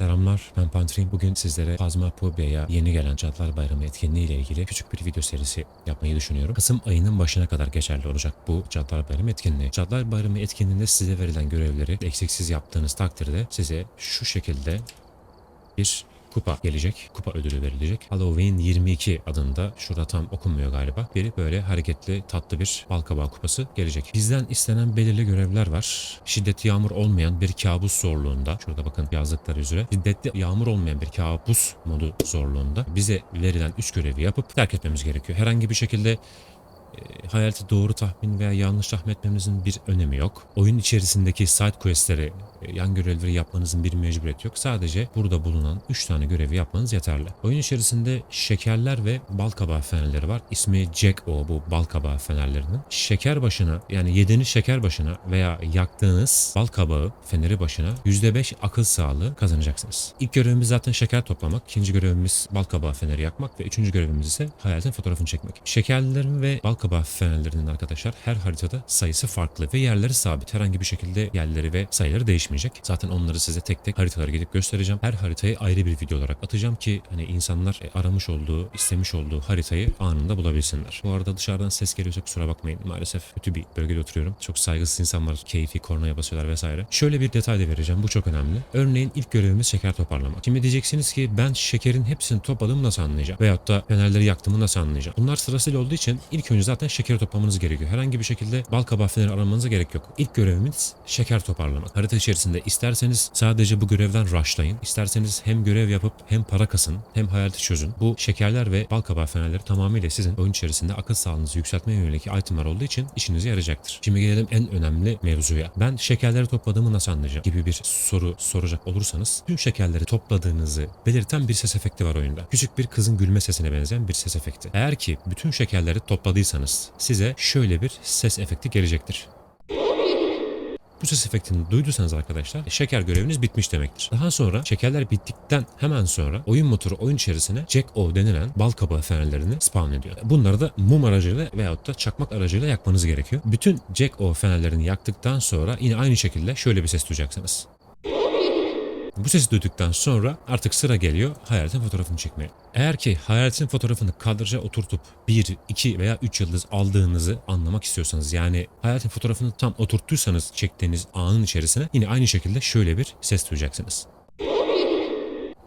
Selamlar ben Pantrin. Bugün sizlere Phasmophobia yeni gelen Cadılar Bayramı etkinliği ile ilgili küçük bir video serisi yapmayı düşünüyorum. Kasım ayının başına kadar geçerli olacak bu Cadılar Bayramı etkinliği. Cadılar Bayramı etkinliğinde size verilen görevleri eksiksiz yaptığınız takdirde size şu şekilde bir kupa gelecek. Kupa ödülü verilecek. Halloween 22 adında şurada tam okunmuyor galiba. Bir böyle hareketli tatlı bir balkabağı kupası gelecek. Bizden istenen belirli görevler var. Şiddetli yağmur olmayan bir kabus zorluğunda. Şurada bakın yazdıkları üzere. Şiddetli yağmur olmayan bir kabus modu zorluğunda bize verilen 3 görevi yapıp terk etmemiz gerekiyor. Herhangi bir şekilde e, doğru tahmin veya yanlış tahmin etmemizin bir önemi yok. Oyun içerisindeki side questleri, e, yan görevleri yapmanızın bir mecburiyeti yok. Sadece burada bulunan 3 tane görevi yapmanız yeterli. Oyun içerisinde şekerler ve balkabağı fenerleri var. İsmi Jack o bu balkabağı fenerlerinin. Şeker başına yani yediğiniz şeker başına veya yaktığınız balkabağı feneri başına %5 akıl sağlığı kazanacaksınız. İlk görevimiz zaten şeker toplamak. ikinci görevimiz balkabağı feneri yakmak ve üçüncü görevimiz ise hayaletin fotoğrafını çekmek. Şekerlerin ve balkabağı fenerlerinin arkadaşlar her haritada sayısı farklı ve yerleri sabit. Herhangi bir şekilde yerleri ve sayıları değişmeyecek. Zaten onları size tek tek haritalara gidip göstereceğim. Her haritayı ayrı bir video olarak atacağım ki hani insanlar e, aramış olduğu, istemiş olduğu haritayı anında bulabilsinler. Bu arada dışarıdan ses geliyorsa kusura bakmayın. Maalesef kötü bir bölgede oturuyorum. Çok saygısız insan var. Keyfi kornaya basıyorlar vesaire. Şöyle bir detay da vereceğim. Bu çok önemli. Örneğin ilk görevimiz şeker toparlamak. Şimdi diyeceksiniz ki ben şekerin hepsini topladığımı nasıl anlayacağım? Veyahut da fenerleri yaktığımı nasıl anlayacağım? Bunlar sırasıyla olduğu için ilk önce zaten şekeri toplamanız gerekiyor. Herhangi bir şekilde bal kabağı feneri aramanıza gerek yok. İlk görevimiz şeker toparlamak. Harita içerisinde isterseniz sadece bu görevden rushlayın. İsterseniz hem görev yapıp hem para kasın hem hayaleti çözün. Bu şekerler ve bal kabağı fenerleri tamamıyla sizin oyun içerisinde akıl sağlığınızı yükseltmeye yönelik itemler olduğu için işinize yarayacaktır. Şimdi gelelim en önemli mevzuya. Ben şekerleri topladığımı nasıl anlayacağım gibi bir soru soracak olursanız tüm şekerleri topladığınızı belirten bir ses efekti var oyunda. Küçük bir kızın gülme sesine benzeyen bir ses efekti. Eğer ki bütün şekerleri topladıysanız size şöyle bir ses efekti gelecektir. Bu ses efektini duyduysanız arkadaşlar şeker göreviniz bitmiş demektir. Daha sonra şekerler bittikten hemen sonra oyun motoru oyun içerisine Jack O denilen bal kabağı fenerlerini spawn ediyor. Bunları da mum aracıyla veyahut da çakmak aracıyla yakmanız gerekiyor. Bütün Jack O fenerlerini yaktıktan sonra yine aynı şekilde şöyle bir ses duyacaksınız. Bu sesi duyduktan sonra artık sıra geliyor hayaletin fotoğrafını çekmeye. Eğer ki hayaletin fotoğrafını kadraja oturtup 1, 2 veya 3 yıldız aldığınızı anlamak istiyorsanız yani hayaletin fotoğrafını tam oturttuysanız çektiğiniz anın içerisine yine aynı şekilde şöyle bir ses duyacaksınız.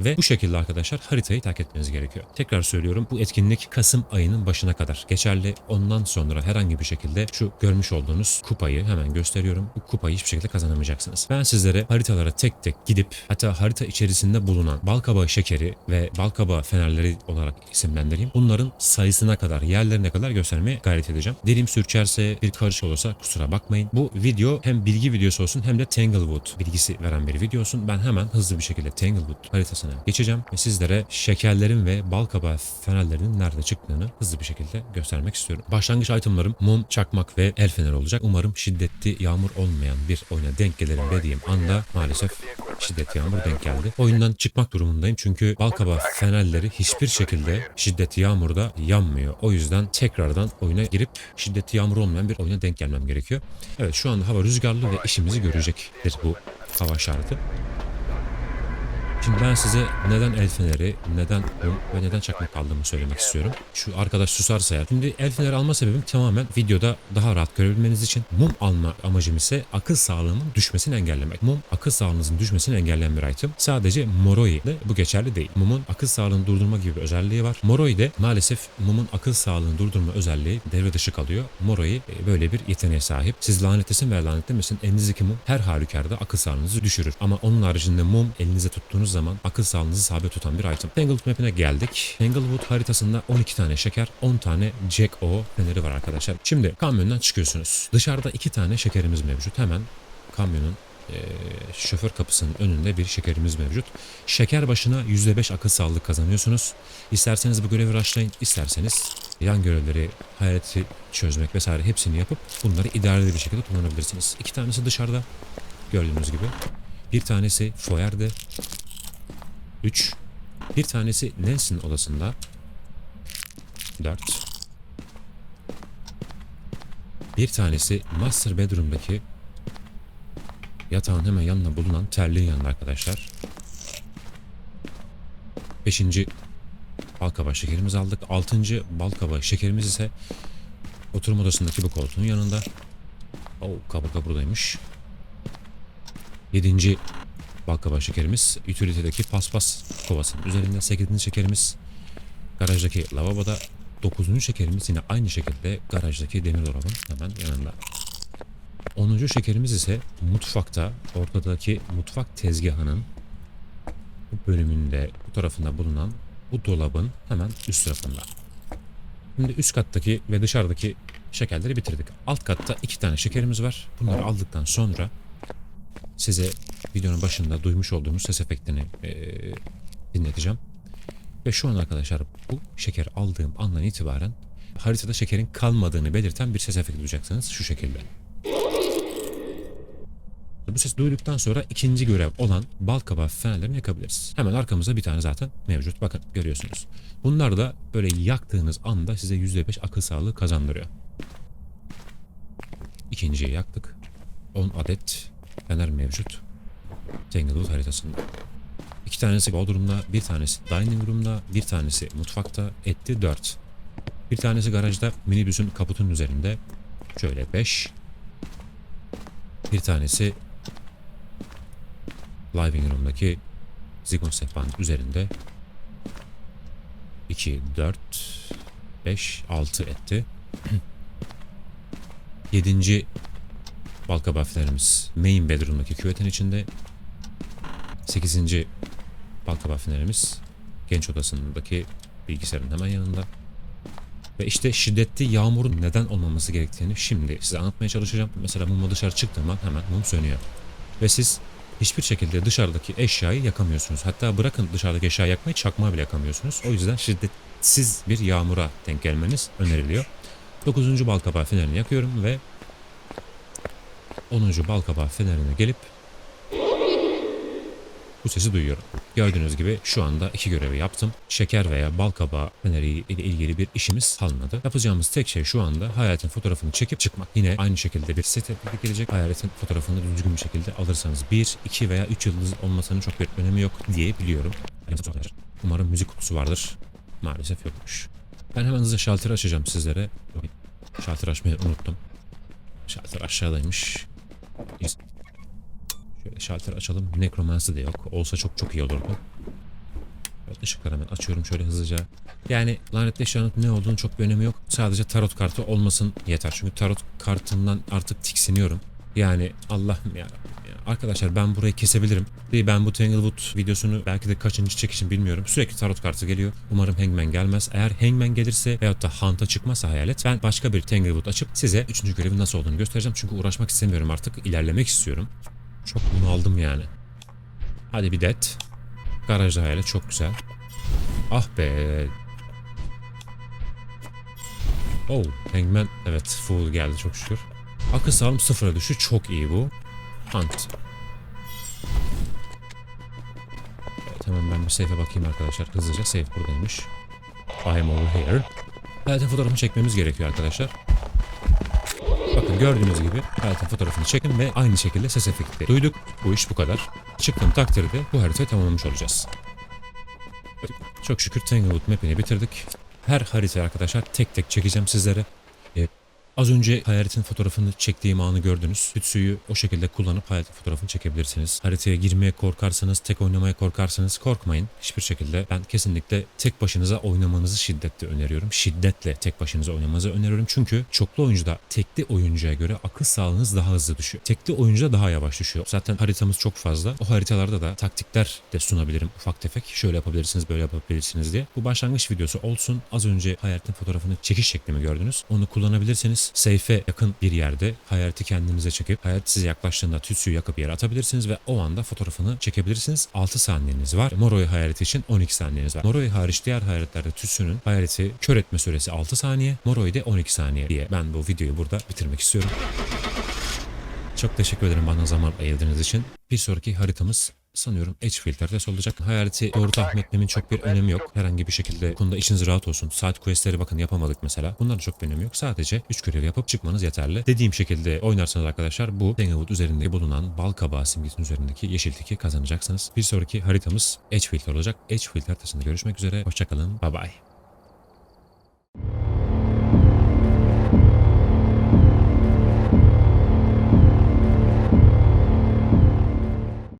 Ve bu şekilde arkadaşlar haritayı terk etmeniz gerekiyor. Tekrar söylüyorum bu etkinlik Kasım ayının başına kadar geçerli. Ondan sonra herhangi bir şekilde şu görmüş olduğunuz kupayı hemen gösteriyorum. Bu kupayı hiçbir şekilde kazanamayacaksınız. Ben sizlere haritalara tek tek gidip hatta harita içerisinde bulunan balkabağı şekeri ve balkabağı fenerleri olarak isimlendireyim. Bunların sayısına kadar, yerlerine kadar göstermeye gayret edeceğim. Dilim sürçerse bir karışık olursa kusura bakmayın. Bu video hem bilgi videosu olsun hem de Tanglewood bilgisi veren bir video olsun. Ben hemen hızlı bir şekilde Tanglewood haritasına geçeceğim ve sizlere şekerlerin ve balkabağı fenerlerinin nerede çıktığını hızlı bir şekilde göstermek istiyorum. Başlangıç itemlarım mum, çakmak ve el feneri olacak. Umarım şiddetli yağmur olmayan bir oyuna denk gelirim dediğim anda maalesef şiddetli yağmur denk geldi. Oyundan çıkmak durumundayım çünkü balkabağı fenerleri hiçbir şekilde şiddetli yağmurda yanmıyor. O yüzden tekrardan oyuna girip şiddetli yağmur olmayan bir oyuna denk gelmem gerekiyor. Evet şu anda hava rüzgarlı ve işimizi görecektir bu hava şartı. Şimdi ben size neden el feneri, neden mum ve neden çakmak aldığımı söylemek istiyorum. Şu arkadaş susarsa eğer. Şimdi el feneri alma sebebim tamamen videoda daha rahat görebilmeniz için. Mum alma amacım ise akıl sağlığımın düşmesini engellemek. Mum akıl sağlığınızın düşmesini engelleyen bir item. Sadece Moroi de bu geçerli değil. Mumun akıl sağlığını durdurma gibi bir özelliği var. Moroi de maalesef mumun akıl sağlığını durdurma özelliği devre dışı kalıyor. Moroi e, böyle bir yeteneğe sahip. Siz lanetlesin veya lanetlemesin elinizdeki mum her halükarda akıl sağlığınızı düşürür. Ama onun haricinde mum elinize tuttuğunuz zaman akıl sağlığınızı sabit tutan bir item. Tanglewood map'ine geldik. Tanglewood haritasında 12 tane şeker, 10 tane Jack O feneri var arkadaşlar. Şimdi kamyondan çıkıyorsunuz. Dışarıda 2 tane şekerimiz mevcut. Hemen kamyonun eee, şoför kapısının önünde bir şekerimiz mevcut. Şeker başına %5 akıl sağlığı kazanıyorsunuz. İsterseniz bu görevi rushlayın, isterseniz yan görevleri, hayaleti çözmek vesaire hepsini yapıp bunları idareli bir şekilde kullanabilirsiniz. İki tanesi dışarıda gördüğünüz gibi. Bir tanesi foyerde. 3. Bir tanesi Nancy'nin odasında. 4. Bir tanesi Master Bedroom'daki yatağın hemen yanında bulunan terliğin yanında arkadaşlar. Beşinci balkaba şekerimizi aldık. Altıncı balkaba şekerimiz ise oturma odasındaki bu koltuğun yanında. Oo, kaburga buradaymış. Yedinci balkaba şekerimiz utility'deki paspas kovasının üzerinde. Sekizinci şekerimiz garajdaki lavaboda. Dokuzuncu şekerimiz yine aynı şekilde garajdaki demir dolabın hemen yanında. Onuncu şekerimiz ise mutfakta ortadaki mutfak tezgahının bu bölümünde bu tarafında bulunan bu dolabın hemen üst tarafında. Şimdi üst kattaki ve dışarıdaki şekerleri bitirdik. Alt katta iki tane şekerimiz var. Bunları aldıktan sonra size videonun başında duymuş olduğunuz ses efektini eee, dinleteceğim. Ve şu an arkadaşlar bu şeker aldığım andan itibaren haritada şekerin kalmadığını belirten bir ses efekti duyacaksınız şu şekilde. Bu ses duyduktan sonra ikinci görev olan bal kabağı fenerlerini yakabiliriz. Hemen arkamızda bir tane zaten mevcut. Bakın görüyorsunuz. Bunlar da böyle yaktığınız anda size %5 akıl sağlığı kazandırıyor. İkinciyi yaktık. 10 adet fener mevcut. Tanglewood haritasında. İki tanesi Bodrum'da, bir tanesi Dining Room'da, bir tanesi mutfakta, etti 4. Bir tanesi garajda minibüsün kaputunun üzerinde. Şöyle 5. Bir tanesi Living Room'daki Zigon sehpanın üzerinde 2, 4, 5, 6 etti. 7. Balkaba fenerimiz main bedroom'daki küvetin içinde. 8. Balkaba fenerimiz genç odasındaki bilgisayarın hemen yanında. Ve işte şiddetli yağmurun neden olmaması gerektiğini şimdi size anlatmaya çalışacağım. Mesela mumla dışarı çıktığım an hemen mum sönüyor. Ve siz hiçbir şekilde dışarıdaki eşyayı yakamıyorsunuz. Hatta bırakın dışarıdaki eşyayı yakmayı çakmağı bile yakamıyorsunuz. O yüzden şiddetsiz bir yağmura denk gelmeniz öneriliyor. 9. balkabağı fenerini yakıyorum ve 10. balkabağı fenerine gelip bu sesi duyuyorum. Gördüğünüz gibi şu anda iki görevi yaptım. Şeker veya bal kabağı feneri ile ilgili bir işimiz kalmadı. Yapacağımız tek şey şu anda hayaletin fotoğrafını çekip çıkmak. Yine aynı şekilde bir set tepki gelecek. Hayaletin fotoğrafını düzgün bir şekilde alırsanız 1, 2 veya 3 yıldız olmasının çok bir önemi yok diye biliyorum. Umarım müzik kutusu vardır. Maalesef yokmuş. Ben hemen hızlı şalteri açacağım sizlere. Şalter açmayı unuttum. Şalter aşağıdaymış. Şalter açalım. Necromancy de yok. Olsa çok çok iyi olurdu. Evet, ışıkları hemen açıyorum şöyle hızlıca. Yani lanetli eşyanın ne olduğunu çok bir önemi yok. Sadece tarot kartı olmasın yeter. Çünkü tarot kartından artık tiksiniyorum. Yani Allah'ım ya. Arkadaşlar ben burayı kesebilirim. Ve Ben bu Tanglewood videosunu belki de kaçıncı çekişim bilmiyorum. Sürekli tarot kartı geliyor. Umarım Hangman gelmez. Eğer Hangman gelirse veyahut da Hunt'a çıkmazsa hayalet ben başka bir Tanglewood açıp size 3. görevin nasıl olduğunu göstereceğim. Çünkü uğraşmak istemiyorum artık. ilerlemek istiyorum. Çok bunu aldım yani. Hadi bir det. Garajda hayalet çok güzel. Ah be. Oh, Hangman evet full geldi çok şükür. Akıl sağlığım sıfıra düştü. Çok iyi bu. Hunt. Evet hemen ben bir safe'e bakayım arkadaşlar. Hızlıca safe buradaymış. I am over here. Hayatın fotoğrafını çekmemiz gerekiyor arkadaşlar. Bakın gördüğünüz gibi hayatın fotoğrafını çekin ve aynı şekilde ses efekti duyduk. Bu iş bu kadar. Çıktığım takdirde bu haritayı tamamlamış olacağız. Çok şükür Tanglewood map'ini bitirdik. Her haritayı arkadaşlar tek tek çekeceğim sizlere. Az önce hayaletin fotoğrafını çektiğim anı gördünüz. Tütsüyü o şekilde kullanıp hayaletin fotoğrafını çekebilirsiniz. Haritaya girmeye korkarsanız, tek oynamaya korkarsanız korkmayın. Hiçbir şekilde ben kesinlikle tek başınıza oynamanızı şiddetle öneriyorum. Şiddetle tek başınıza oynamanızı öneriyorum. Çünkü çoklu oyuncuda tekli oyuncuya göre akıl sağlığınız daha hızlı düşüyor. Tekli oyuncuda daha yavaş düşüyor. Zaten haritamız çok fazla. O haritalarda da taktikler de sunabilirim ufak tefek. Şöyle yapabilirsiniz, böyle yapabilirsiniz diye. Bu başlangıç videosu olsun. Az önce hayaletin fotoğrafını çekiş şeklimi gördünüz. Onu kullanabilirsiniz. Seyfe yakın bir yerde hayaleti kendinize çekip hayalet size yaklaştığında tütsüyü yakıp yere atabilirsiniz ve o anda fotoğrafını çekebilirsiniz. 6 saniyeniz var. Moroi hayaleti için 12 saniyeniz var. Moroi hariç diğer hayaletlerde tütsünün hayaleti kör etme süresi 6 saniye. Moroi de 12 saniye diye ben bu videoyu burada bitirmek istiyorum. Çok teşekkür ederim bana zaman ayırdığınız için. Bir sonraki haritamız sanıyorum Edgefield haritası olacak. Hayaleti doğru tahmin etmemin çok bir önemi yok. Herhangi bir şekilde konuda içiniz rahat olsun. Saat questleri bakın yapamadık mesela. Bunların çok bir önemi yok. Sadece 3 görev yapıp çıkmanız yeterli. Dediğim şekilde oynarsanız arkadaşlar bu Tanglewood üzerinde bulunan bal kabağı simgesinin üzerindeki yeşil tiki kazanacaksınız. Bir sonraki haritamız Edgefield olacak. Edgefield haritasında görüşmek üzere. Hoşçakalın. Bye bye.